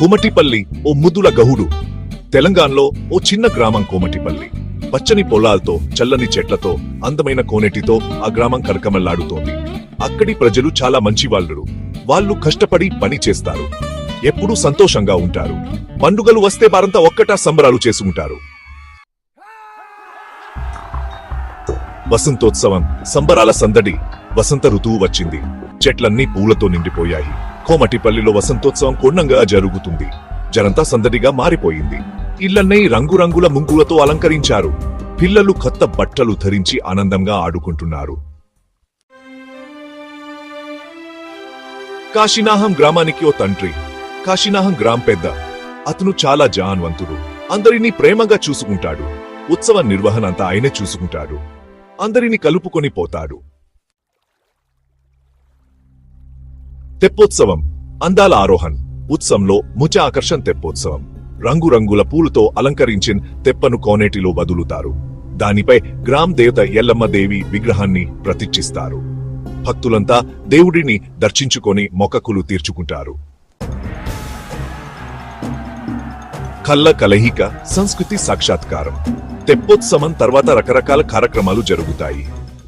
కోమటిపల్లి ఓ ముద్దుల గహుడు. తెలంగాణలో ఓ చిన్న గ్రామం కోమటిపల్లి. పచ్చని పొలాలతో చల్లని చెట్లతో అందమైన కోనేటితో ఆ గ్రామం కరకమల్లాడుతోంది అక్కడి ప్రజలు చాలా మంచివాళ్ళు వాళ్ళు కష్టపడి పని చేస్తారు. ఎప్పుడూ సంతోషంగా ఉంటారు. పండుగలు వస్తే వారంతా ఒక్కటా సంబరాలు చేసుకుంటారు వసంతోత్సవం సంబరాల సందడి వసంత ఋతువు వచ్చింది. చెట్లన్నీ పూలతో నిండిపోయాయి. కోమటిపల్లిలో వసంతోత్సవం కొన్నంగా జరుగుతుంది. జనంతా సందడిగా మారిపోయింది. ఇళ్ళన్నీ రంగురంగుల ముంగులతో అలంకరించారు. పిల్లలు కొత్త బట్టలు ధరించి ఆనందంగా ఆడుకుంటున్నారు. కాశీనాహం గ్రామానికి ఓ తండ్రి. కాశీనాహం గ్రాం పెద్ద. అతను చాలా జాన్వంతుడు. అందరినీ ప్రేమగా చూసుకుంటాడు. ఉత్సవ నిర్వహణ అంతా ఆయనే చూసుకుంటాడు. అందరినీ కలుపుకొని పోతాడు. తెప్పోత్సవం. అందాల ఆరోహణ్ ఉత్సవంలో ముచ ఆకర్షణ తెప్పోత్సవం. రంగురంగుల పూలతో అలంకరించిన తెప్పను కోనేటిలో వదులుతారు. దానిపై గ్రామ్ దేవత ఎల్లమ్మ దేవి విగ్రహాన్ని ప్రతిష్ఠిస్తారు. భక్తులంతా దేవుడిని దర్శించుకొని మొక్కకులు తీర్చుకుంటారు. కళ్ళ కలహిక సంస్కృతి సాక్షాత్కారం. తెప్పోత్సవం తర్వాత రకరకాల కార్యక్రమాలు జరుగుతాయి.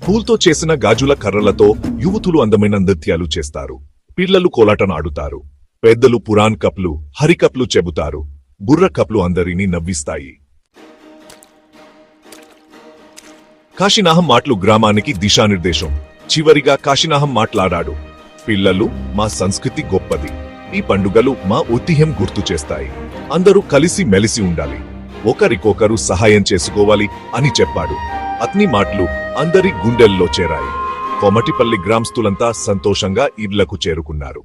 పూల్తో చేసిన గాజుల కర్రలతో యువతులు అందమైన నృత్యాలు చేస్తారు. పిల్లలు కోలాటనాడుతారు. పెద్దలు పురాణ్ కప్లు హరికప్లు చెబుతారు. బుర్ర కప్లు అందరినీ నవ్విస్తాయి. కాశీనాహం మాటలు గ్రామానికి దిశానిర్దేశం. చివరిగా కాశీనాహం మాట్లాడాడు. పిల్లలు మా సంస్కృతి గొప్పది. ఈ పండుగలు మా ঐతిహ్యం గుర్తు చేస్తాయి. అందరూ కలిసి మెలిసి ఉండాలి. ఒకరికొకరు సహాయం చేసుకోవాలి అని చెప్పాడు. అతని మాటలు అందరి గుండెల్లో చేరాయి. కొమటిపల్లి గ్రామస్తులంతా సంతోషంగా ఇళ్ళకు చేరుకున్నారు.